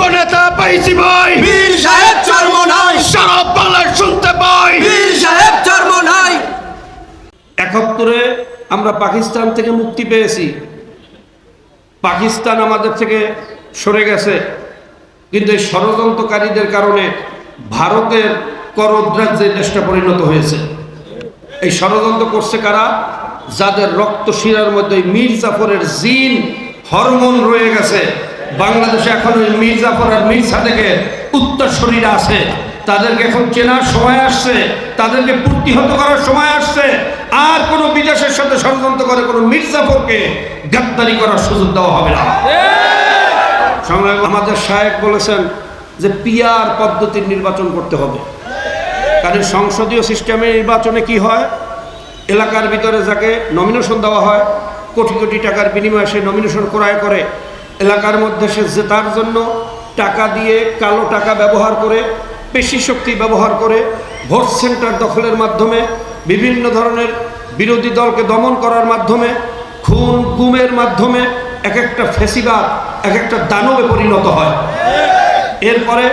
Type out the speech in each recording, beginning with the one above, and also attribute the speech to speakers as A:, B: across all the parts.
A: যোগ্য নেতা পাইছি ভাই।
B: বীর সাহেব চর্ম নাই।
A: সারা বাংলায় শুনতে পাই।
B: বীর সাহেব চর্ম নাই।
C: একাত্তরে আমরা পাকিস্তান থেকে মুক্তি পেয়েছি। পাকিস্তান আমাদের থেকে সরে গেছে। কিন্তু এই ষড়যন্ত্রকারীদের কারণে ভারতের করদ্রাজ্যে দেশটা পরিণত হয়েছে। এই ষড়যন্ত্র করছে কারা? যাদের রক্ত শিরার মধ্যে মীর জাফরের জিন হরমোন রয়ে গেছে। বাংলাদেশে এখন ওই মীর জাফর আর মীর সাদেকের উত্তর শরীরে আছে তাদেরকে এখন চেনার সময় আসছে, তাদেরকে প্রতিহত করার সময় আসছে। আর কোনো বিদেশের সাথে ষড়যন্ত্র করে কোনো মীর জাফরকে গাদ্দারি করার সুযোগ দেওয়া হবে না। আমাদের সাহেব বলেছেন যে পিয়ার পদ্ধতির নির্বাচন করতে হবে। কারণ সংসদীয় সিস্টেমে নির্বাচনে কি হয়? এলাকার ভিতরে যাকে নমিনেশন দেওয়া হয়, কোটি কোটি টাকার বিনিময়ে সে নমিনেশন ক্রয় করে। এলাকার মধ্যে সে জেতার জন্য টাকা দিয়ে কালো টাকা ব্যবহার করে, পেশি শক্তি ব্যবহার করে, ভোট সেন্টার দখলের মাধ্যমে, বিভিন্ন ধরনের বিরোধী দলকে দমন করার মাধ্যমে, খুন গুমের মাধ্যমে এক একটা ফেসিবাদ, এক একটা দানবে পরিণত হয়। এরপরে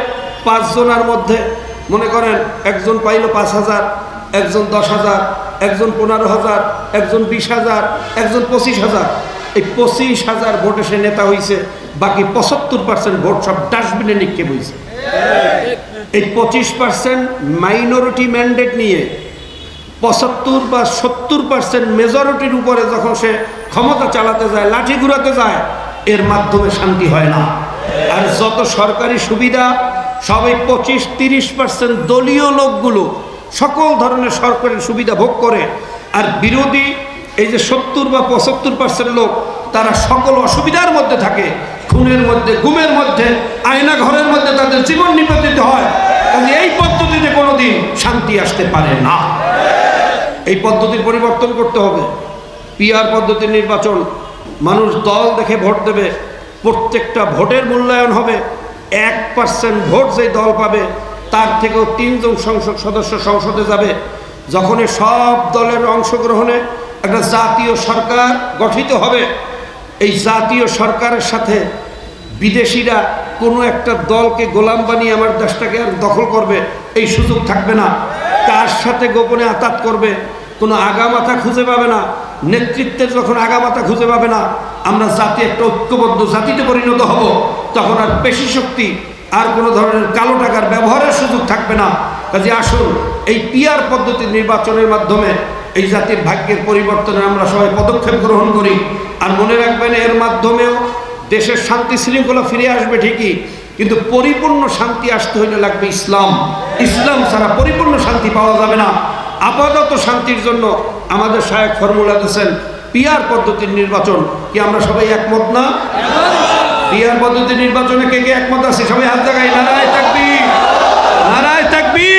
C: পাঁচজনের মধ্যে, মনে করেন একজন পাইল পাঁচ হাজার, একজন দশ হাজার, একজন পনেরো হাজার, একজন বিশ হাজার, একজন পঁচিশ হাজার এই পঁচিশ হাজার ভোটে সে নেতা হয়েছে বাকি পঁচাত্তর পার্সেন্ট ভোট সব ডাস্টবিনে নিক্ষেপ হয়েছে এই পঁচিশ পার্সেন্ট মাইনরিটি ম্যান্ডেট নিয়ে পঁচাত্তর বা সত্তর পার্সেন্ট মেজরিটির উপরে যখন সে ক্ষমতা চালাতে যায়, লাঠি ঘুরাতে যায়, এর মাধ্যমে শান্তি হয় না। আর যত সরকারি সুবিধা সবাই পঁচিশ তিরিশ পার্সেন্ট দলীয় লোকগুলো সকল ধরনের সরকারি সুবিধা ভোগ করে, আর বিরোধী এই যে সত্তর বা পঁচাত্তর পার্সেন্ট লোক, তারা সকল অসুবিধার মধ্যে থাকে। খুনের মধ্যে, গুমের মধ্যে আয়না ঘরের মধ্যে তাদের জীবন নিবেদিত হয়। কাজে এই পদ্ধতিতে কোনোদিন শান্তি আসতে পারে না। এই পদ্ধতির পরিবর্তন করতে হবে। পিআর পদ্ধতির নির্বাচন, মানুষ দল দেখে ভোট দেবে। প্রত্যেকটা ভোটের মূল্যায়ন হবে। এক পার্সেন্ট ভোট যেই দল পাবে, তার থেকেও তিনজন সংসদ সদস্য সংসদে যাবে। যখন সব দলের অংশগ্রহণে একটা জাতীয় সরকার গঠিত হবে। এই জাতীয় সরকারের সাথে বিদেশিরা কোনো একটা দলকে গোলাম বানিয়ে আমার দেশটাকে আর দখল করবে, এই সুযোগ থাকবে না। তার সাথে গোপনে আতাত করবে, কোনো আগামাথা খুঁজে পাবে না। নেতৃত্বের যখন আগামাথা খুঁজে পাবে না, আমরা জাতি একটা ঐক্যবদ্ধ জাতিতে পরিণত হব, তখন আর পেশি শক্তি আর কোনো ধরনের কালো টাকার ব্যবহারের সুযোগ থাকবে না। কাজে আসুন, এই পিয়ার পদ্ধতির নির্বাচনের মাধ্যমে এই জাতির ভাগ্যের পরিবর্তনে আমরা সবাই পদক্ষেপ গ্রহণ করি। আর মনে রাখবেন, এর মাধ্যমেও দেশের শান্তি শৃঙ্খলা ফিরে আসবে ঠিকই, কিন্তু পরিপূর্ণ শান্তি আসতে হইলে লাগবে ইসলাম। ইসলাম ছাড়া পরিপূর্ণ শান্তি পাওয়া যাবে না। আপাতত শান্তির জন্য আমাদের সাহেব ফর্মুলা দিয়েছেন, পিয়ার পদ্ধতির নির্বাচন। কি আমরা সবাই একমত না? পিয়ার পদ্ধতির নির্বাচনে কে কে একমত আছে? সবাই হাত জায়গায় নারায় থাকবি নারায় থাকবি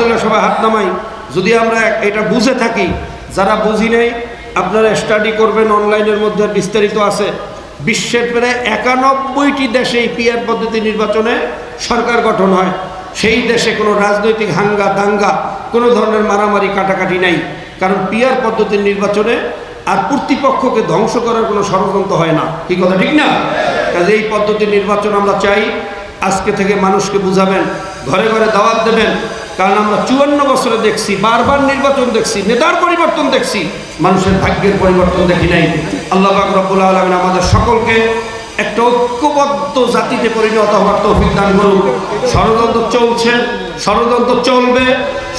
C: আলহামদুলিল্লাহ সবাই হাত নামাই। যদি আমরা এটা বুঝে থাকি, যারা বুঝি নেই, আপনারা স্টাডি করবেন অনলাইনের মধ্যে বিস্তারিত আছে। বিশ্বের প্রায় একানব্বইটি দেশে এই পিয়ার পদ্ধতি নির্বাচনে সরকার গঠন হয়। সেই দেশে কোনো রাজনৈতিক হাঙ্গা, দাঙ্গা, কোনো ধরনের মারামারি, কাটাকাটি নাই। কারণ পিয়ার পদ্ধতির নির্বাচনে আর কর্তৃপক্ষকে ধ্বংস করার কোনো ষড়যন্ত্র হয় না। কি কথা, ঠিক না? কাজে এই পদ্ধতির নির্বাচন আমরা চাই। আজকে থেকে মানুষকে বুঝাবেন, ঘরে ঘরে দাওয়াত দেবেন। কারণ আমরা চুয়ান্ন বছরে দেখছি, বারবার নির্বাচন দেখছি, নেতার পরিবর্তন দেখছি, মানুষের ভাগ্যের পরিবর্তন দেখি নাই। আল্লাহ রব্বুল আলমিন আমাদের সকলকে একটা ঐক্যবদ্ধ জাতিতে পরিণত হওয়ার তৌফিক দান করুন ষড়যন্ত্র চলছে, ষড়যন্ত্র চলবে,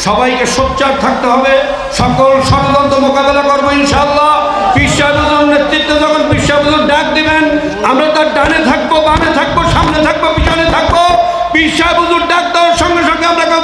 C: সবাইকে সোচ্চার থাকতে হবে। সকল ষড়যন্ত্র মোকাবেলা করব ইনশাল্লাহ বিশ্বাবুজুর নেতৃত্বে যখন বিশ্বাবুজুর ডাক দিবেন, আমরা তার ডানে থাকব, বামে থাকব, সামনে থাকব, পিছনে থাকব। বিশ্বাবুজুর ডাক দেওয়ার সঙ্গে সঙ্গে আমরা কেউ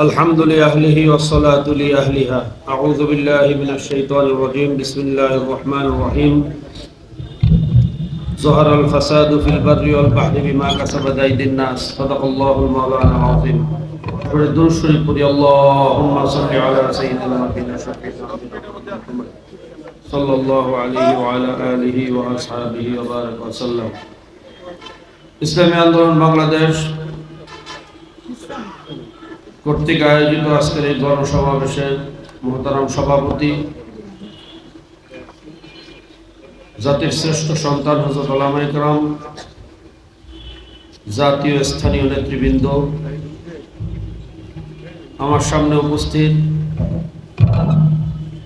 C: الحمد لأهله والصلاة لأهلها أعوذ بالله من الشيطان الرجيم بسم الله الرحمن الرحيم ظهر الفساد في البر والبحر بما كسبت أيدي الناس صدق الله المولانا العظيم সকলে দূর শরীফ পড়ি আল্লাহুম্মা সাল্লি আলা সাইয়্যিদিনা নাবিয়িনা শাফিঈনা মুহাম্মদ সাল্লাল্লাহু আলাইহি ওয়া আলা আলিহি ওয়া আসহাবিহি ওয়া বারাক ওয়া সাল্লাম ইসলামী আন্দোলন বাংলাদেশ কর্তৃক আয়োজিত আজকের এই গণসমাবেশের মহতারাম সভাপতি, জাতির শ্রেষ্ঠ সন্তান হজরত আলামা ইকরাম, জাতীয় স্থানীয় নেতৃবৃন্দ, আমার সামনে উপস্থিত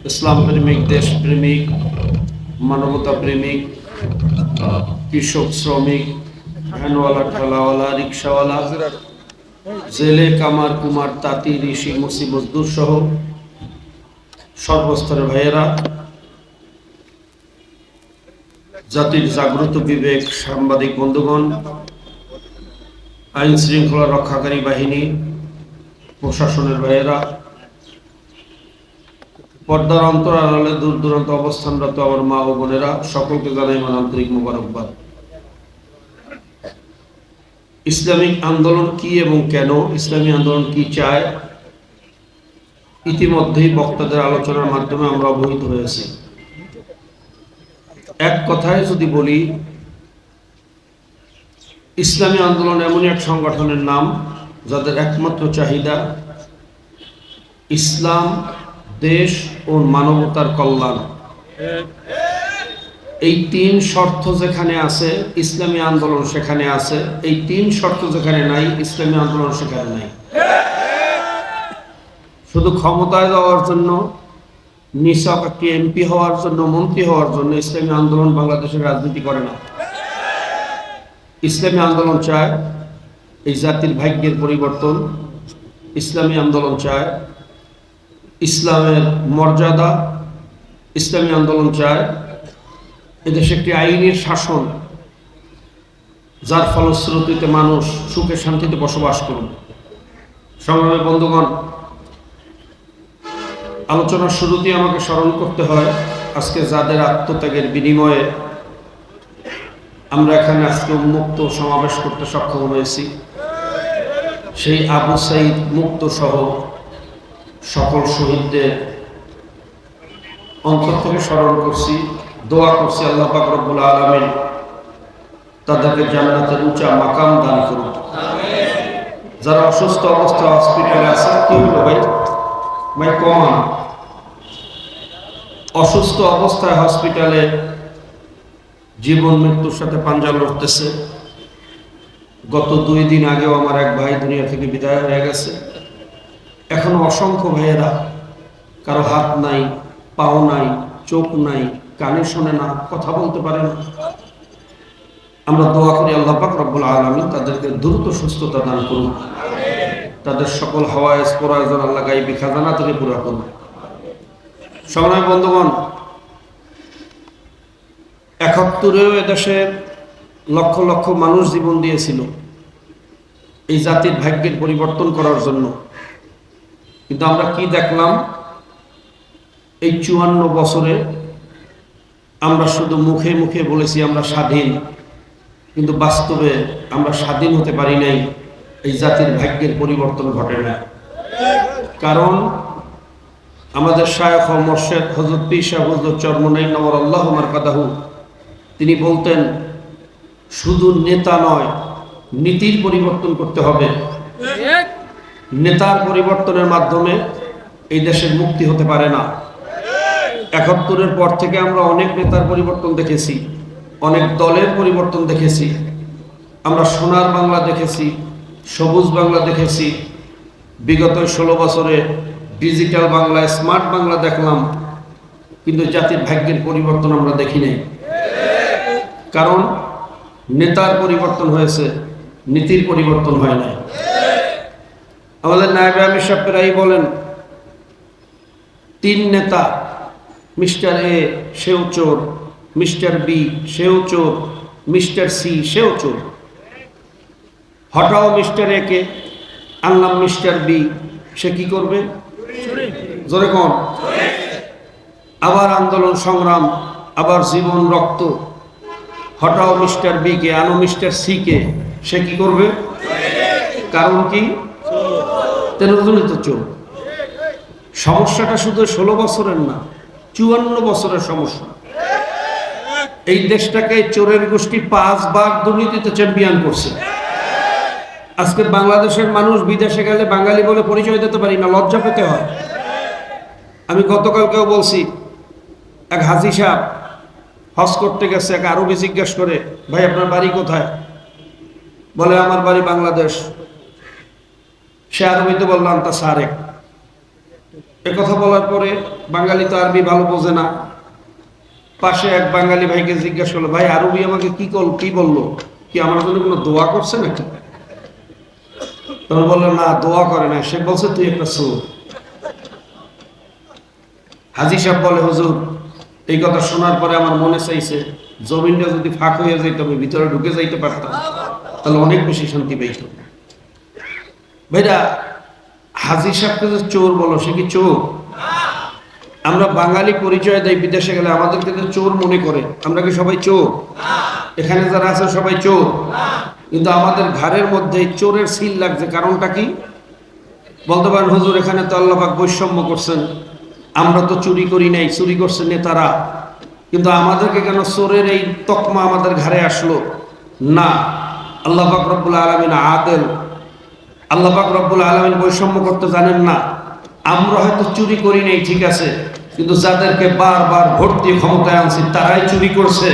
C: ইসলাম প্রেমিক, দেশ প্রেমিক, মানবতা প্রেমিক, কৃষক শ্রমিক, ভ্যানওয়ালা, ঠেলাওয়ালা, রিক্সাওয়ালা জেলে, কামার, কুমার, তাঁতি, ঋষি মুসি মজদুর সহ সর্বস্তরের ভাইয়েরা, জাতির জাগ্রত বিবেক, সাংবাদিক বন্ধুগণ, আইন শৃঙ্খলা রক্ষাকারী বাহিনী, প্রশাসনের ভাইয়েরা, পর্দার অন্তর আড়ালে দূর দূরান্ত অবস্থানরত আমার মা ও বোনেরা, সকলকে জানাই আমার আন্তরিক মোবারকবাদ। ইসলামিক আন্দোলন কি এবং কেন, ইসলামী আন্দোলন কি চায়, ইতিমধ্যেই বক্তাদের আলোচনার মাধ্যমে আমরা অবহিত হয়েছি এক কথায় যদি বলি, ইসলামী আন্দোলন এমন এক সংগঠনের নাম, যাদের একমাত্র চাহিদা ইসলাম, দেশ ও মানবতার কল্যাণ। এই তিন শর্ত যেখানে আছে, ইসলামী আন্দোলন সেখানে আছে, এই তিন শর্ত যেখানে নাই, ইসলামী আন্দোলন সেখানে নাই। শুধু ক্ষমতায় যাওয়ার জন্য নিছক একটি এমপি হওয়ার জন্য, মন্ত্রী হওয়ার জন্য ইসলামী আন্দোলন বাংলাদেশের রাজনীতি করে না। ইসলামী আন্দোলন চায় এই জাতির ভাগ্যের পরিবর্তন। ইসলামী আন্দোলন চায় ইসলামের মর্যাদা। ইসলামী আন্দোলন চায় এদেশে একটি আইনের শাসন, যার ফলশ্রুতিতে মানুষ সুখে শান্তিতে বসবাস করুন। সংগ্রামী বন্ধুগণ, আলোচনার শুরুতেই আমাকে স্মরণ করতে হয়, আজকে যাদের আত্মত্যাগের বিনিময়ে আমরা এখানে আজকে উন্মুক্ত সমাবেশ করতে সক্ষম হয়েছি, সেই আবু সাইদ মুক্ত সহ সকল শহীদদের অন্তর থেকে স্মরণ করছি। দোয়া করছি আল্লাহ পাক রব্বুল আলমিন তাদেরকে জান্নাতের উঁচা মাকাম দান করুন। যারা অসুস্থ অবস্থা হসপিটালে আছে কি হলো ভাই? ভাই কমান অসুস্থ অবস্থায় হসপিটালে জীবন মৃত্যুর সাথে পাঞ্জা লড়তেছে। গত দুই দিন আগেও আমার এক ভাই দুনিয়া থেকে বিদায় হয়ে গেছে। এখন অসংখ্য ভাইয়েরা কারও হাত নাই পাও নাই চোখ নাই কানে শোনে না কথা বলতে পারে না আমরা দোয়া করি আল্লাহ পাক রব্বুল আলমী তাদেরকে দ্রুত সুস্থতা দান করুন। তাদের সকল হাওয়ায় প্রয়োজন আল্লাহ গাইবি খাজানা থেকে পুরা করুন। সংগ্রামী বন্ধুগণ, একাত্তরেও এদেশের লক্ষ লক্ষ মানুষ জীবন দিয়েছিল এই জাতির ভাগ্যের পরিবর্তন করার জন্য। কিন্তু আমরা কি দেখলাম? এই চুয়ান্ন বছরে আমরা শুধু মুখে মুখে বলেছি আমরা স্বাধীন, কিন্তু বাস্তবে আমরা স্বাধীন হতে পারি নাই, এই জাতির ভাগ্যের পরিবর্তন ঘটে না। কারণ আমাদের শায়খ ও মোর্শেদ হজরত পিসা হজরত চর্মনাই নমর আল্লাহ মারকাদাহু, তিনি বলতেন, শুধু নেতা নয়, নীতির পরিবর্তন করতে হবে। নেতার পরিবর্তনের মাধ্যমে এই দেশের মুক্তি হতে পারে না। একাত্তরের পর থেকে আমরা অনেক নেতার পরিবর্তন দেখেছি, অনেক দলের পরিবর্তন দেখেছি। আমরা সোনার বাংলা দেখেছি, সবুজ বাংলা দেখেছি, বিগত ষোলো বছরে ডিজিটাল বাংলা, স্মার্ট বাংলা দেখলাম, কিন্তু জাতির ভাগ্যের পরিবর্তন আমরা দেখি নাই। কারণ নেতার পরিবর্তন হয়েছে, নীতির পরিবর্তন হয় নাই। আমাদের নায়বে আমির সাহেব প্রায় বলেন, তিন নেতা মিস্টার এ সেও চোর, মিস্টার বি সেও চোর, মিস্টার সি সেও চোর। হটাও মিস্টার এ কে, আনলাম মিস্টার বি, সে কি করবে? জোরে কন। আবার আন্দোলন সংগ্রাম, আবার জীবন রক্ত। হটাও মিস্টার বি কে, আনো মিস্টার সি কে, সে কি করবে? কারণ কি? তেরো জনই তো চোর। সমস্যাটা শুধু ষোলো বছরের না চুয়ান্ন বছরের সমস্যা। এই দেশটাকে চোরের গোষ্ঠী পাঁচ পাঁচবার দুর্নীতিতে চ্যাম্পিয়ন করছে। আজকে বাংলাদেশের মানুষ বিদেশে গেলে বাঙালি বলে পরিচয় দিতে পারি না, লজ্জা পেতে হয়। আমি গতকালকেও বলছি, এক হাজি সাহেব হজ করতে গেছে, এক আরবি জিজ্ঞেস করে, ভাই, আপনার বাড়ি কোথায়? বলে, আমার বাড়ি বাংলাদেশ। সে আরবিতে বললাম তা সারেক। এ কথা বলার পরে বাঙালি তো আরবি ভালো বোঝে না। পাশে এক বাঙালি ভাইকে জিজ্ঞাসা করল, ভাই, আরবি আমাকে কি কল, কি বলল? কি আমার জন্য কোনো দোয়া করছে নাকি? তখন বলল, না, দোয়া করে না সে বলছে, তুই একটা সুর। হাজি সাহেব বলে, হুজুর, এই কথা শোনার পরে আমার মনে চাইছে, জমিনটা যদি ফাঁক হয়ে যাইতো আমি ভিতরে ঢুকে যাইতে পারতাম। তাহলে অনেক বেশি শান্তি পাইতাম। ভাইরা হাজি সাহেবকে যে চোর বলো, সে কি চোর? আমরা বাঙালি পরিচয় দেয় বিদেশে গেলে, আমাদেরকে যে চোর মনে করে। আমরা কি সবাই চোর? এখানে যারা আছে সবাই চোর। কিন্তু আমাদের ঘরের মধ্যে চোরের সিল লাগছে, কারণটা কি? বলতে পারেন, হুজুর, এখানে তো আল্লাপাক বৈষম্য করছেন। আমরা তো চুরি করি নাই, চুরি করছে নেতারা। কিন্তু আমাদেরকে কেন চোরের এই তকমা আমাদের ঘরে আসলো? না, আল্লাহ পাক রব্বুল আলমিন আদেল আল্লাহ পাক রব্বুল আলমিন বৈষম্য করতে জানেন না। আমরা হয়তো চুরি করি নাই, ঠিক আছে, কিন্তু যাদেরকে বারবার দিয়ে ক্ষমতায় আনছি, তারাই চুরি করছে।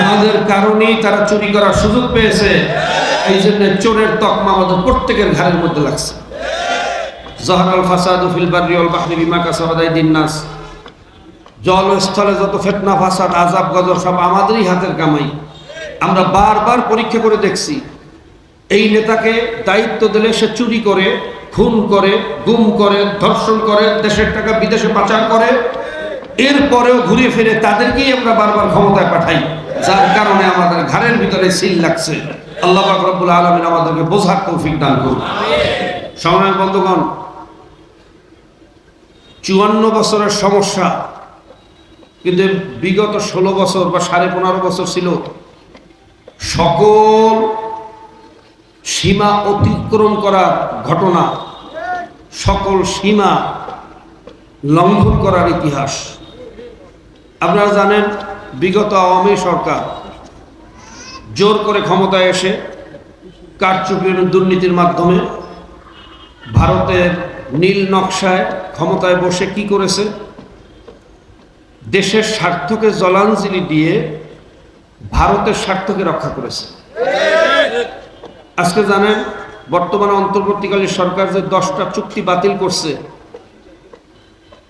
C: আমাদের কারণেই তারা চুরি করার সুযোগ পেয়েছে। এই জন্য চোরের তকমা আমাদের প্রত্যেকের ঘরের মধ্যে লাগছে। জহরাল ফাসাদু ফিল বাররি ওয়াল বিমা কাসাবাদাই যত ফেতনা, ফাসাদ আজাব গজব সব আমাদেরই হাতের কামাই। আমরা বারবার পরীক্ষা করে দেখছি এই নেতাকে দায়িত্ব দিলে সে চুরি করে, খুন করে, গুম করে, ধর্ষণ করে, দেশের টাকা বিদেশে পাচার করে। এরপরেও ঘুরে ফিরে তাদেরকেই আমরা বারবার ক্ষমতায় পাঠাই, যার কারণে আমাদের ঘরের ভিতরে সিল লাগছে। আল্লাহ রব্বুল আলমিন আমাদেরকে বোঝার তৌফিক দান করুন। সংগ্রামী বন্ধুগণ, চুয়ান্ন বছরের সমস্যা, কিন্তু বিগত ষোলো বছর বা সাড়ে পনেরো বছর ছিল। সকল সীমা অতিক্রম করার ঘটনা, সকল সীমা লঙ্ঘন করার ইতিহাস। আপনারা জানেন, বিগত আওয়ামী সরকার জোর করে ক্ষমতায় এসে কারচুপি এবং দুর্নীতির মাধ্যমে ভারতের নীল নকশায় ক্ষমতায় বসে কি করেছে? দেশের স্বার্থকে জলাঞ্জলি দিয়ে ভারতের স্বার্থকে রক্ষা করেছে। আজকে জানেন, বর্তমানে অন্তর্বর্তীকালীন সরকার যে দশটা চুক্তি বাতিল করছে,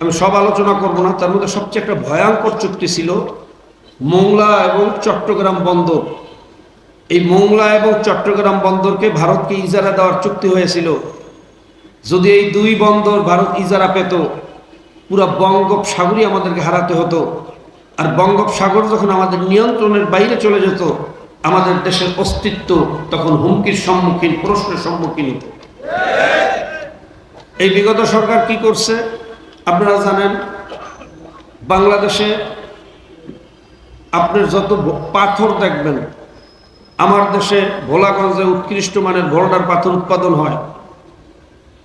C: আমি সব আলোচনা করব না, তার মধ্যে সবচেয়ে একটা ভয়ঙ্কর চুক্তি ছিল মোংলা এবং চট্টগ্রাম বন্দর। এই মোংলা এবং চট্টগ্রাম বন্দরকে ভারতকে ইজারা দেওয়ার চুক্তি হয়েছিল। যদি এই দুই বন্দর ভারত ইজারা পেত, পুরো বঙ্গোপসাগরই আমাদেরকে হারাতে হতো। আর বঙ্গোপসাগর যখন আমাদের নিয়ন্ত্রণের বাইরে চলে যেত আমাদের দেশের অস্তিত্ব তখন হুমকির সম্মুখীন, প্রশ্নের সম্মুখীন। হতো এই বিগত সরকার কি করছে? আপনারা জানেন, বাংলাদেশে আপনার যত পাথর দেখবেন, আমার দেশে ভোলাগঞ্জে উৎকৃষ্ট মানের ভোল্ডার পাথর উৎপাদন হয়।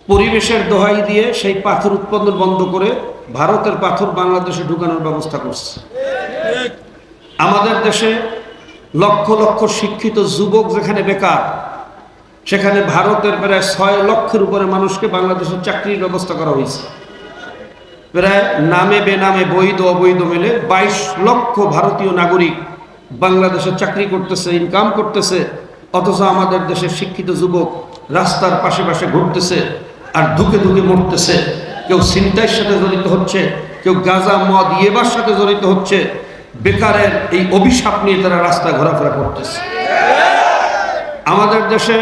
C: পরিবেশের দোহাই দিয়ে সেই পাথর উৎপাদন বন্ধ করে ভারতের পাথর বাংলাদেশে ঢুকানোর ব্যবস্থা করছে। আমাদের দেশে লক্ষ লক্ষ শিক্ষিত যুবক যেখানে বেকার, সেখানে ভারতের প্রায় ছয় লক্ষের উপরে মানুষকে বাংলাদেশের চাকরির ব্যবস্থা করা হয়েছে। প্রায় নামে বেনামে বৈধ অবৈধ মিলে বাইশ লক্ষ ভারতীয় নাগরিক বাংলাদেশে চাকরি করতেছে ইনকাম করতেছে, অথচ আমাদের দেশের শিক্ষিত যুবক রাস্তার পাশে পাশে ঘুরতেছে আর ধুকে ধুকে মরতেছে। কেউ ছিনতাইয়ের সাথে জড়িত হচ্ছে, কেউ গাঁজা, মদ, ইয়েবার সাথে জড়িত হচ্ছে বেকারের এই অভিশাপ নিয়ে তারা রাস্তা ঘোরাফেরা করতেছে। আমাদের দেশে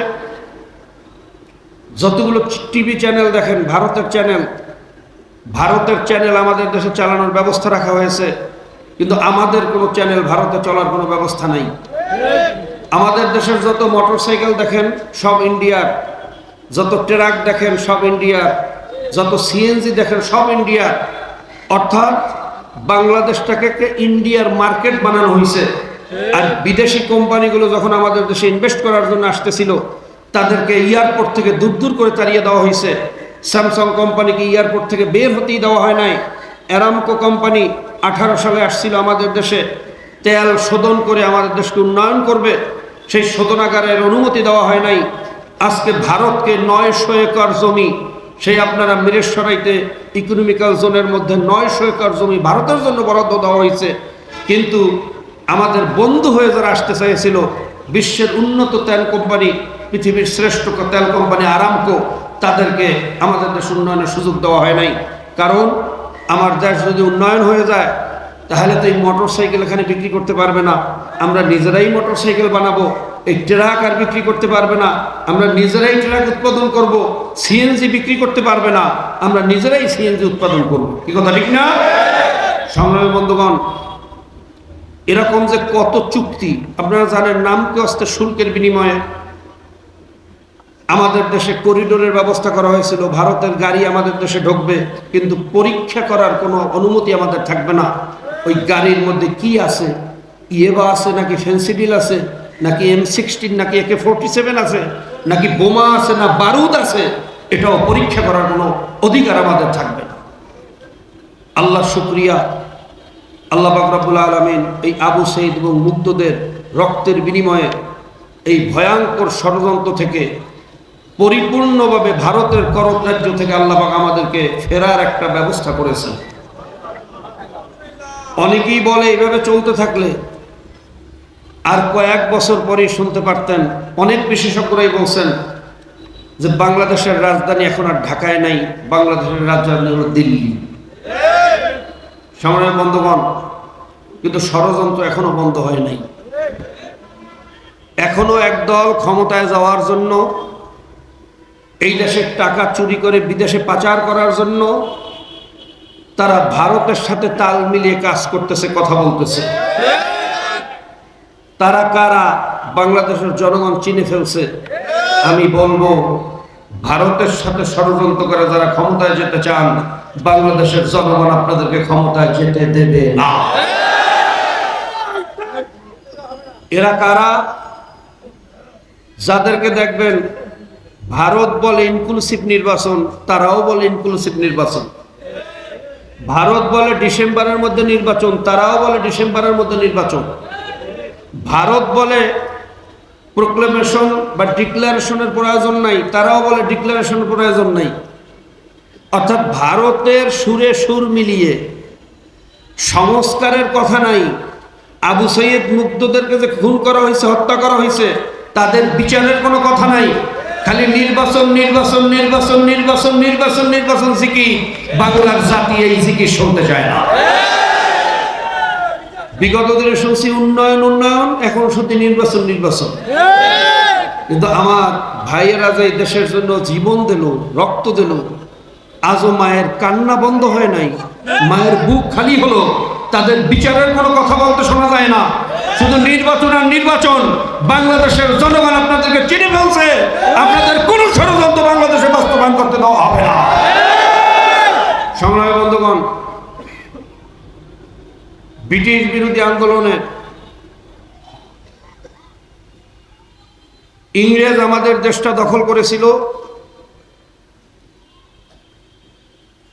C: যতগুলো টিভি চ্যানেল দেখেন, ভারতের চ্যানেল ভারতের চ্যানেল আমাদের দেশে চালানোর ব্যবস্থা রাখা হয়েছে, কিন্তু আমাদের কোনো চ্যানেল ভারতে চলার কোনো ব্যবস্থা নাই। আমাদের দেশের যত মোটরসাইকেল দেখেন, সব ইন্ডিয়ার, যত ট্রাক দেখেন, সব ইন্ডিয়ার, যত সিএনজি দেখেন, সব ইন্ডিয়ার। অর্থাৎ বাংলাদেশটাকে ইন্ডিয়ার মার্কেট বানানো হয়েছে আর বিদেশি কোম্পানিগুলো যখন আমাদের দেশে ইনভেস্ট করার জন্য আসতেছিল, তাদেরকে এয়ারপোর্ট থেকে দূর দূর করে তাড়িয়ে দেওয়া হয়েছে স্যামসাং কোম্পানিকে এয়ারপোর্ট থেকে বের হতেই দেওয়া হয় নাই। অ্যারামকো কোম্পানি আঠারো সালে আসছিল আমাদের দেশে। তেল শোধন করে আমাদের দেশকে উন্নয়ন করবে। সেই শোধনাগারের অনুমতি দেওয়া হয় নাই। আজকে ভারতকে নয়শো একর জমি সেই আপনারা মিরেশ্বরাইতে ইকোনমিক্যাল জোনের মধ্যে নয়শো একর জমি ভারতের জন্য বরাদ্দ দেওয়া হয়েছে। কিন্তু আমাদের বন্ধু হয়ে যারা আসতে চেয়েছিল বিশ্বের উন্নত তেল কোম্পানি, পৃথিবীর শ্রেষ্ঠ তেল কোম্পানি আরামকো, তাদেরকে আমাদের দেশ উন্নয়নের সুযোগ দেওয়া হয় নাই। কারণ আমার দেশ যদি উন্নয়ন হয়ে যায়, তাহলে তো এই মোটর সাইকেল এখানে বিক্রি করতে পারবে না। আমরা নিজেরাই মোটর সাইকেল বানাবো। এই ট্রাক আর বিক্রি করতে পারবে না। আমরা নিজেরাই ট্রাক উৎপাদন করব সিএনজি বিক্রি করতে পারবে না। আমরা নিজেরাই সিএনজি উৎপাদন করব। কি কথা, ঠিক না? সংগ্রামী বন্ধুগণ, এরকম যে কত চুক্তি, আপনারা জানেন নামকে অস্তে শুল্কের বিনিময়ে? আমাদের দেশে করিডোরের ব্যবস্থা করা হয়েছিল, ভারতের গাড়ি আমাদের দেশে ঢুকবে, কিন্তু পরীক্ষা করার কোনো অনুমতি আমাদের থাকবে না। ওই গাড়ির মধ্যে কি আছে? ইয়েবা আছে নাকি ফেন্সিডিল আছে? নাকি এম সিক্সটিন নাকি একে ফোরটি সেভেন আছে, নাকি বোমা আছে, না বারুদ আছে, এটাও পরীক্ষা করার কোনো অধিকার আমাদের থাকবে না। আল্লাহ শুক্রিয়া। আল্লাহ বাকরাবুল আলমিন এই আবু সঈদ এবং মুগ্ধদের রক্তের বিনিময়ে এই ভয়ঙ্কর ষড়যন্ত্র থেকে পরিপূর্ণভাবে ভারতের করদ রাজ্য থেকে আল্লাহবাক আমাদেরকে ফেরার একটা ব্যবস্থা করেছেন। অনেকেই বলে এইভাবে চলতে থাকলে আর কয়েক বছর পরেই শুনতে পারতেন, অনেক বিশেষজ্ঞরাই বলছেন যে বাংলাদেশের রাজধানী এখন আর ঢাকায় নাই, বাংলাদেশের রাজধানী হলো দিল্লি। সামনের বন্ধগণ, কিন্তু ষড়যন্ত্র এখনও বন্ধ হয় নাই। এখনও একদল ক্ষমতায় যাওয়ার জন্য, এই দেশের টাকা চুরি করে বিদেশে পাচার করার জন্য তারা ভারতের সাথে তাল মিলিয়ে কাজ করতেছে, কথা বলতেছে। তারা কারা? বাংলাদেশের জনগণ চিনে ফেলছে। আমি বলব, ভারতের সাথে ষড়যন্ত্র করে যারা ক্ষমতায় যেতে চান, বাংলাদেশের জনগণ আপনাদেরকে ক্ষমতায় যেতে দেবে না। এরা কারা? যাদেরকে দেখবেন, ভারত বলে ইনক্লুসিভ নির্বাচন, তারাও বলে ইনক্লুসিভ নির্বাচন। ভারত বলে ডিসেম্বরের মধ্যে নির্বাচন, তারাও বলে ডিসেম্বরের মধ্যে নির্বাচন। ভারত বলে প্রোক্লেমেশন বা ডিক্লারেশনের প্রয়োজন নাই, তারাও বলে ডিক্লারেশনের প্রয়োজন নাই। অর্থাৎ ভারতের সুরে সুর মিলিয়ে সংস্কারের কথা নাই। আবু সৈয়দ মুগ্ধদেরকে যে খুন করা হয়েছে, হত্যা করা হয়েছে, তাদের বিচারের কোনো কথা নাই। খালি নির্বাচন নির্বাচন নির্বাচন নির্বাচন নির্বাচন নির্বাচন জিকি বাংলার জাতি এই জিকি শুনতে চায় না। বিগত দিনে শুনছি উন্নয়ন উন্নয়ন, এখন শুনছি নির্বাচন নির্বাচন। কিন্তু আমার ভাইয়েরা যে দেশের জন্য জীবন দিল, রক্ত দিল, আজও মায়ের কান্না বন্ধ হয় নাই, মায়ের বুক খালি হলো, তাদের বিচারের কোনো কথা বলতে শোনা যায় না। শুধু নির্বাচন আর নির্বাচন, বাংলাদেশের জনগণ আপনাদেরকে চিনে ফেলছে, আপনাদের কোনো ষড়যন্ত্র বাংলাদেশে বাস্তবায়ন করতে দেওয়া হবে না। সংগ্রামী বন্ধুগণ ব্রিটিশ বিরোধী আন্দোলনে ইংরেজ আমাদের দেশটা দখল করেছিল।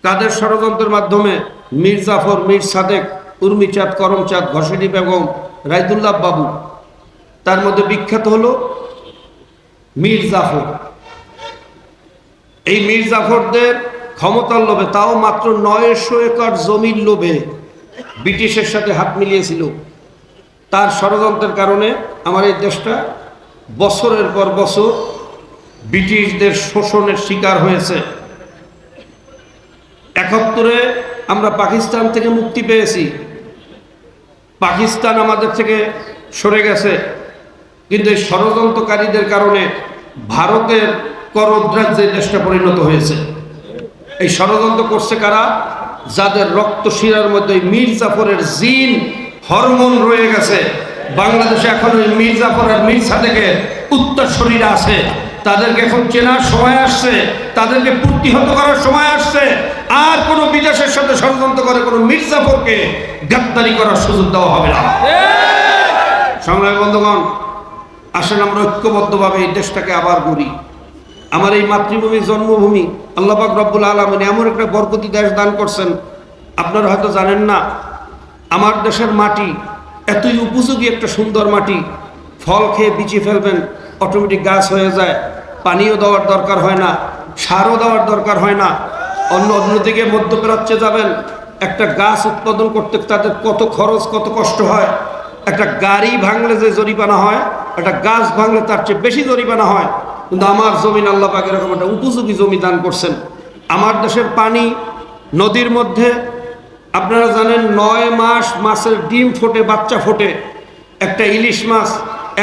C: তাদের ষড়যন্ত্রের মাধ্যমে মীর জাফর, মীর সাদেক, উর্মিচাঁদ, করমচাঁদ ঘসেরি বেগম রায়দুল্লাহ বাবু, তার মধ্যে বিখ্যাত হল মীর জাফর। এই মীর জাফরদের ক্ষমতার লোভে তাও মাত্র নয়শো একর জমির লোভে ব্রিটিশের সাথে হাত মিলিয়েছিল। তার ষড়যন্ত্রের কারণে আমার এই দেশটা বছরের পর বছর ব্রিটিশদের শোষণের শিকার হয়েছে। একাত্তরে আমরা পাকিস্তান থেকে মুক্তি পেয়েছি। পাকিস্তান আমাদের থেকে সরে গেছে। কিন্তু এই ষড়যন্ত্রকারীদের কারণে ভারতের করদ্রাজ্যে দেশটা পরিণত হয়েছে। এই ষড়যন্ত্র করছে কারা? যাদের রক্ত শিরার মধ্যে ওই মীর জাফরের জিন, হরমোন রয়ে গেছে, বাংলাদেশে এখন ওই মীর জাফর আর মীর সাদেকের উত্তর শরীরে আছে। তাদেরকে এখন চেনার সময় আসছে, তাদেরকে প্রতিহত করার সময় আসছে। আর কোনো বিদেশের সাথে ষড়যন্ত্র করে কোনো মীর জাফরকে গ্রেপ্তারি করার সুযোগ দেওয়া হবে না। সংগ্রামী বন্ধুগণ, আসেন আমরা ঐক্যবদ্ধভাবে এই দেশটাকে আবার গড়ি। আমার এই মাতৃভূমি জন্মভূমি আল্লাপাক রব্বুল আলমিন এমন একটা বরকতি দেশ দান করছেন। আপনারা হয়তো জানেন না, আমার দেশের মাটি এতই উপযোগী একটা সুন্দর মাটি। ফল খেয়ে বিছিয়ে ফেলবেন অটোমেটিক গাছ হয়ে যায়, পানিও দেওয়ার দরকার হয় না, সারও দেওয়ার দরকার হয় না। অন্য অন্যদিকে মধ্যপ্রাচ্যে যাবেন, একটা গাছ উৎপাদন করতে তাদের কত খরচ, কত কষ্ট হয়। একটা গাড়ি ভাঙলে যে জরিমানা হয়, একটা গাছ ভাঙলে তার চেয়ে বেশি জরিমানা হয়। কিন্তু আমার জমিন আল্লাহ পাক এরকম একটা উপযোগী জমি দান করছেন। আমার দেশের পানি নদীর মধ্যে, আপনারা জানেন নয় মাস মাছের ডিম ফোটে, বাচ্চা ফোটে। একটা ইলিশ মাছ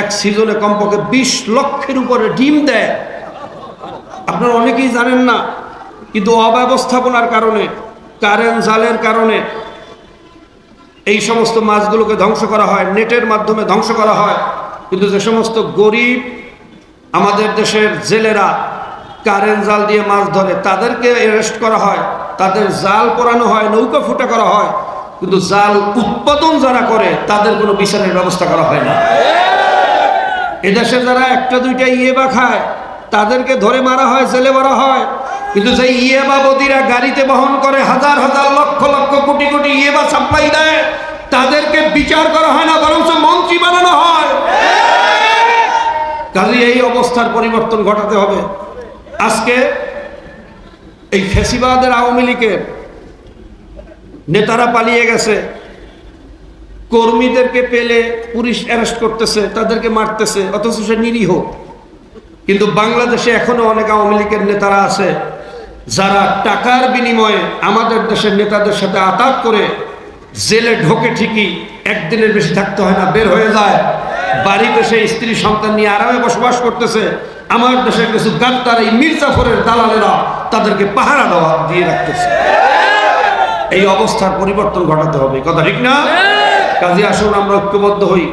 C: এক সিজনে কমপক্ষে বিশ লক্ষের উপরে ডিম দেয়। আপনারা অনেকেই জানেন না, কিন্তু অব্যবস্থাপনার কারণে, কারেন্ট জালের কারণে এই সমস্ত মাছগুলোকে ধ্বংস করা হয়, নেটের মাধ্যমে ধ্বংস করা হয়। কিন্তু যে সমস্ত গরিব আমাদের দেশের জেলেরা কারেন্ট জাল দিয়ে মাছ ধরে, তাদেরকে অ্যারেস্ট করা হয়, তাদের জাল পরানো হয়, নৌকা ফুটা করা হয়, কিন্তু জাল উৎপাদন যারা করে, তাদের কোনো বিচারের ব্যবস্থা করা হয় না। এদেশে যারা একটা দুইটা ইয়েবা খায়, তাদেরকে ধরে মারা হয়, জেলে মারা হয়, কিন্তু যে ইয়েবা বদিরা গাড়িতে বহন করে, হাজার হাজার লক্ষ লক্ষ কোটি কোটি ইয়েবা সাপ্লাই দেয়, তাদেরকে বিচার করা হয় না, বরঞ্চ মন্ত্রী বানানো হয়। কাজে এই অবস্থার পরিবর্তন ঘটাতে হবে। আজকে এই ফেসিবাদের আওয়ামী লীগের নেতারা পালিয়ে গেছে। কর্মীদেরকে পেলে পুলিশ অ্যারেস্ট করতেছে, তাদেরকে মারতেছে, অথচ সে নিরীহ। কিন্তু বাংলাদেশে এখনও অনেক আওয়ামী লীগের নেতারা আছে, যারা টাকার বিনিময়ে আমাদের দেশের নেতাদের সাথে আতাত করে জেলে ঢোকে ঠিকই, একদিনের বেশি থাকতে হয় না, বের হয়ে যায়। বাড়িতে সেই স্ত্রী সন্তান নিয়ে আরামে বসবাস করতেছে, আমার দেশের কিছু গাদ্দার এই মির্জাফরের দালালেরা তাদেরকে পাহারা দেওয়া দিয়ে রাখতেছে। এই অবস্থার পরিবর্তন ঘটাতে হবে, কথা ঠিক না? কাজে আসুন, আমরা ঐক্যবদ্ধ হই।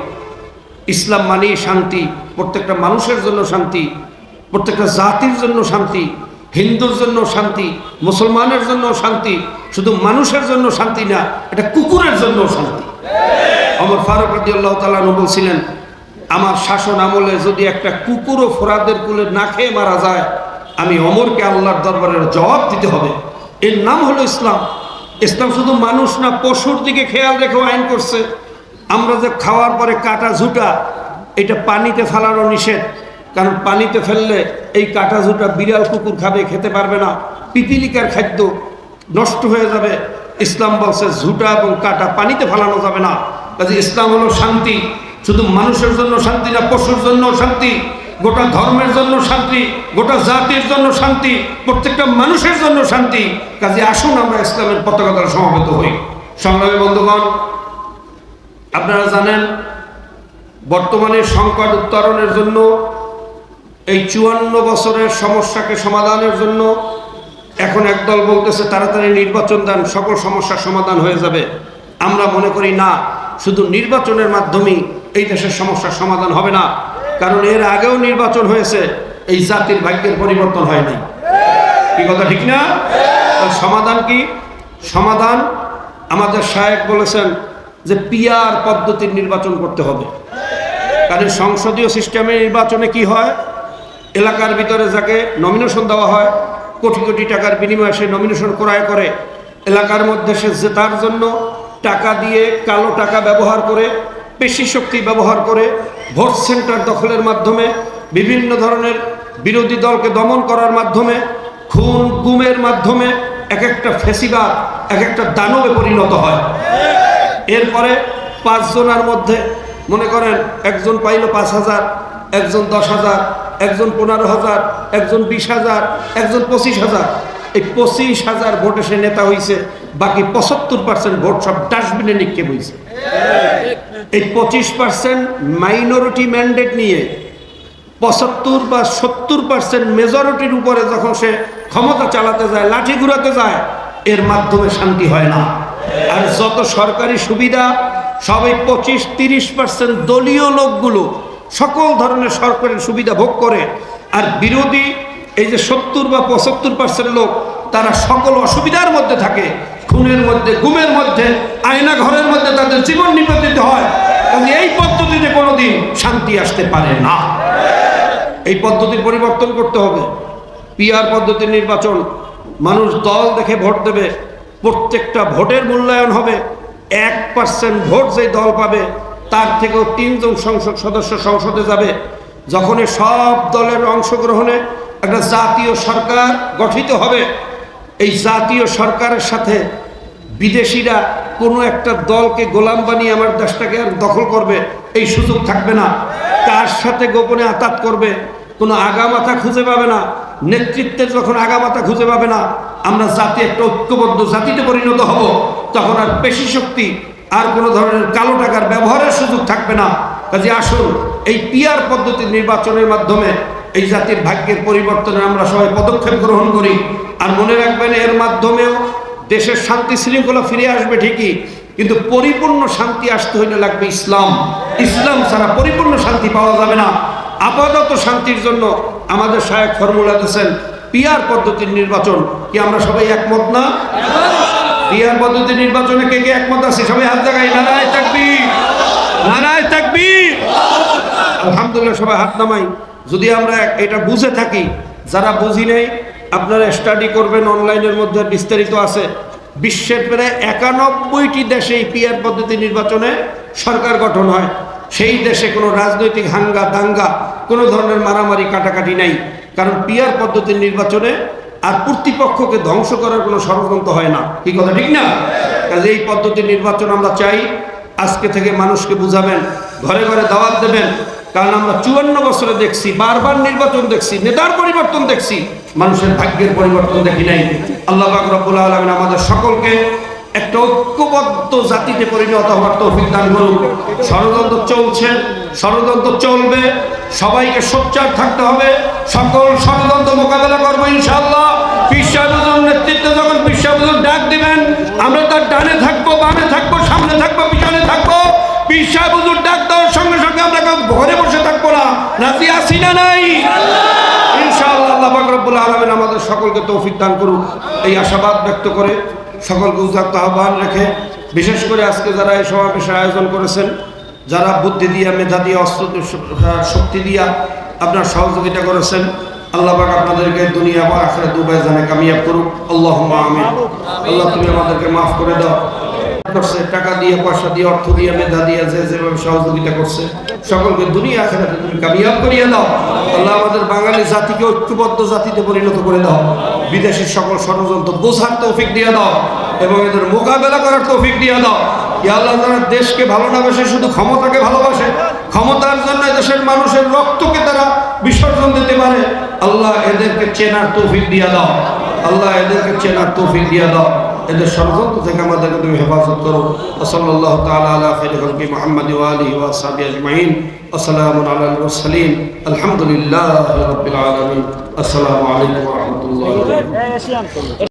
C: ইসলাম মানি শান্তি, প্রত্যেকটা মানুষের জন্য শান্তি, প্রত্যেকটা জাতির জন্য শান্তি, হিন্দুর জন্য শান্তি, মুসলমানের জন্য শান্তি, শুধু মানুষের জন্য শান্তি না, এটা কুকুরের জন্য শান্তি। আমার ফারুক রাজি আল্লাহ তালু বলছিলেন আমার শাসন আমলে যদি একটা কুকুরও ফোরাদের কুলে না খেয়ে মারা যায়, আমি অমরকে আল্লাহর দরবারের জবাব দিতে হবে। এর নাম হলো ইসলাম। ইসলাম শুধু মানুষ না, পশুর দিকে খেয়াল রেখেও আইন করছে। আমরা যে খাওয়ার পরে কাটা ঝুটা, এটা পানিতে ফেলানো নিষেধ। কারণ পানিতে ফেললে এই কাটা ঝুটা বিড়াল কুকুর খাবে, খেতে পারবে না। পিপিলিকার খাদ্য নষ্ট হয়ে যাবে। ইসলাম বলছে ঝুটা এবং কাটা পানিতে ফেলানো যাবে না। কাজে ইসলাম হলো শান্তি। শুধু মানুষের জন্য শান্তি না, পশুর জন্য শান্তি, গোটা ধর্মের জন্য শান্তি, গোটা জাতির জন্য শান্তি, প্রত্যেকটা মানুষের জন্য শান্তি। কাজে আসুন আমরা ইসলামের পতাকা দ্বারা সমাবেত হই। সংগ্রামী বন্ধুগণ, আপনারা জানেন, বর্তমানে সংকট উত্তরণের জন্য, এই চুয়ান্ন বছরের সমস্যাকে সমাধানের জন্য এখন একদল বলতেছে, তাড়াতাড়ি নির্বাচন দেন, সকল সমস্যার সমাধান হয়ে যাবে। আমরা মনে করি, না, শুধু নির্বাচনের মাধ্যমেই এই দেশের সমস্যার সমাধান হবে না। কারণ এর আগেও নির্বাচন হয়েছে, এই জাতির ভাগ্যের পরিবর্তন হয়নি। কি কথা ঠিক না? সমাধান কি? সমাধান আমাদের শায়েক বলেছেন যে পিয়ার পদ্ধতির নির্বাচন করতে হবে। কারণ সংসদীয় সিস্টেমের নির্বাচনে কি হয়? এলাকার ভিতরে যাকে নমিনেশন দেওয়া হয়, কোটি কোটি টাকার বিনিময়ে সে নমিনেশন ক্রয় করে। এলাকার মধ্যে সে জেতার জন্য টাকা দিয়ে কালো টাকা ব্যবহার করে পেশি শক্তি ব্যবহার করে ভোট সেন্টার দখলের মাধ্যমে, বিভিন্ন ধরনের বিরোধী দলকে দমন করার মাধ্যমে, খুন, গুমের মাধ্যমে এক একটা ফেসিবাদ, এক একটা দানবে পরিণত হয়। এরপরে পাঁচজনের মধ্যে, মনে করেন একজন পাইল পাঁচ হাজার, একজন দশ হাজার, একজন পনেরো হাজার, একজন বিশ হাজার, একজন পঁচিশ হাজার। এই পঁচিশ হাজার ভোটে সে নেতা হয়েছে বাকি পঁচাত্তর পার্সেন্ট ভোট সব ডাস্টবিনে নিক্ষেপ হয়েছে এই পঁচিশ পার্সেন্ট মাইনরিটি ম্যান্ডেট নিয়ে পঁচাত্তর বা সত্তর পার্সেন্ট মেজরিটির উপরে যখন সে ক্ষমতা চালাতে যায় লাঠি ঘুরাতে যায় এর মাধ্যমে শান্তি হয় না। আর যত সরকারি সুবিধা সবই পঁচিশ তিরিশ পার্সেন্ট দলীয় লোকগুলো সকল ধরনের সরকারের সুবিধা ভোগ করে আর বিরোধী এই যে সত্তর বা পঁচাত্তর পার্সেন্ট লোক, তারা সকল অসুবিধার মধ্যে থাকে। খুনের মধ্যে, গুমের মধ্যে আয়না ঘরের মধ্যে তাদের জীবন নিবেদিত হয়। কাজে এই পদ্ধতিতে কোনোদিন শান্তি আসতে পারে না। এই পদ্ধতির পরিবর্তন করতে হবে। পিআর পদ্ধতির নির্বাচন, মানুষ দল দেখে ভোট দেবে। প্রত্যেকটা ভোটের মূল্যায়ন হবে। এক পার্সেন্ট ভোট যেই দল পাবে, তার থেকেও তিনজন সংসদ সদস্য সংসদে যাবে। যখনই সব দলের অংশগ্রহণে একটা জাতীয় সরকার গঠিত হবে। এই জাতীয় সরকারের সাথে বিদেশিরা কোনো একটা দলকে গোলাম বানিয়ে আমার দেশটাকে আর দখল করবে, এই সুযোগ থাকবে না। কার সাথে গোপনে আতাত করবে, কোনো আগামাথা খুঁজে পাবে না। নেতৃত্বের যখন আগামাথা খুঁজে পাবে না, আমরা জাতি একটা ঐক্যবদ্ধ জাতিতে পরিণত হব। তখন আর পেশি শক্তি আর কোনো ধরনের কালো টাকার ব্যবহারের সুযোগ থাকবে না। কাজে আসুন, এই পিআর পদ্ধতির নির্বাচনের মাধ্যমে এই জাতির ভাগ্যের পরিবর্তনে আমরা সবাই পদক্ষেপ গ্রহণ করি। আর মনে রাখবেন, এর মাধ্যমেও দেশের শান্তি শৃঙ্খলা ফিরে আসবে ঠিকই, কিন্তু পরিপূর্ণ শান্তি আসতে হইলে লাগবে ইসলাম। ইসলাম ছাড়া পরিপূর্ণ শান্তি পাওয়া যাবে না। আপাতত শান্তির জন্য আমাদের সাহেব ফর্মুলা দিয়েছেন, পিয়ার পদ্ধতির নির্বাচন। কি আমরা সবাই একমত না? পিয়ার পদ্ধতির নির্বাচনে কে কে একমত আছে? সবাই হাত জায়গায় নারায় থাকবি নারায় থাকবি আলহামদুলিল্লাহ সবাই হাত নামাই। যদি আমরা এটা বুঝে থাকি, যারা বুঝি নেই, আপনারা স্টাডি করবেন অনলাইনের মধ্যে বিস্তারিত আছে। বিশ্বের প্রায় একানব্বইটি দেশে এই পিআর পদ্ধতি নির্বাচনে সরকার গঠন হয়। সেই দেশে কোনো রাজনৈতিক হাঙ্গা, দাঙ্গা, কোনো ধরনের মারামারি, কাটাকাটি নাই। কারণ পিআর পদ্ধতির নির্বাচনে আর কর্তৃপক্ষকে ধ্বংস করার কোনো ষড়যন্ত্র হয় না। কি কথা, ঠিক না? কাজে এই পদ্ধতির নির্বাচন আমরা চাই। আজকে থেকে মানুষকে বুঝাবেন, ঘরে ঘরে দাওয়াত দেবেন। কারণ আমরা চুয়ান্ন বছরে দেখছি, বারবার নির্বাচন দেখছি, নেতার পরিবর্তন দেখছি, মানুষের ভাগ্যের পরিবর্তন দেখি নাই। আল্লাহ রব্বুল আলমিন আমাদের সকলকে একটা ঐক্যবদ্ধ জাতিতে পরিণত হওয়ার তৌফিক দান করুক ষড়যন্ত্র চলছে, ষড়যন্ত্র চলবে, সবাইকে সোচ্চার থাকতে হবে। সকল ষড়যন্ত্র মোকাবেলা করব ইনশাল্লাহ বিশ্বাবুজুর নেতৃত্বে যখন বিশ্বাবুজুর ডাক দিবেন, আমরা তার ডানে থাকব, বামে থাকব, সামনে থাকব, পিছনে থাকব। বিশ্বাবুজুর ডাক দেওয়ার সঙ্গে সঙ্গে আমরা কেউ ঘরে বসে থাকব না রাজি আসি না নাই? ইনশাআল্লাহ আল্লাহ পাক রব্বুল আলামিন আমাদের সকলকে তৌফিক দান করুন। এই আশাবাদ ব্যক্ত করে সকলকে উজাক্ত আহ্বান রেখে বিশেষ করে আজকে যারা এই সমাবেশের আয়োজন করেছেন, যারা বুদ্ধি দিয়া, মেধা দিয়া, অস্ত্র শক্তি দিয়া আপনার সহযোগিতা করেছেন, আল্লাহ পাক আপনাদেরকে দুনিয়া বা আখরে দুবাই জানে কামিয়াব করুক। আল্লাহ আমিন। আল্লাহ তুমি আমাদেরকে মাফ করে দাও। করছে, টাকা দিয়ে, পয়সা দিয়ে, অর্থ দিয়ে, মেধা দিয়ে, যে যেভাবে সহযোগিতা করছে, সকলকে দুনিয়া আখেরাতে তুমি কামিয়াব করিয়ে দাও। আল্লাহ আমাদের বাঙালি জাতিকে ঐক্যবদ্ধ জাতিতে পরিণত করে দাও। বিদেশের সকল ষড়যন্ত্র বোঝার তৌফিক দিয়ে দাও এবং এদের মোকাবেলা করার তৌফিক দিয়ে দাও। আল্লাহ, যারা দেশকে ভালো না বাসে, শুধু ক্ষমতাকে ভালোবাসে, ক্ষমতার জন্য দেশের মানুষের রক্তকে তারা বিসর্জন দিতে পারে। আল্লাহ এদেরকে চেনার তৌফিক দিয়ে দাও। আল্লাহ এদেরকে চেনার তৌফিক দিয়ে দাও। এদের ষড়যন্ত্র থেকে আমাদেরকে তুমি হেফাজত করো ওসল্লাহ তাআলা আলা খাইরি খালকি মুহাম্মদ ওয়া আলিহি ওয়া সাহবিহি আজমাইন আসসালামু আলাল মুরসালিন আলহামদুলিল্লাহি রাব্বিল আলামিন আসসালামু আলাইকুম ওয়া রাহমাতুল্লাহি ওয়া বারাকাতুহু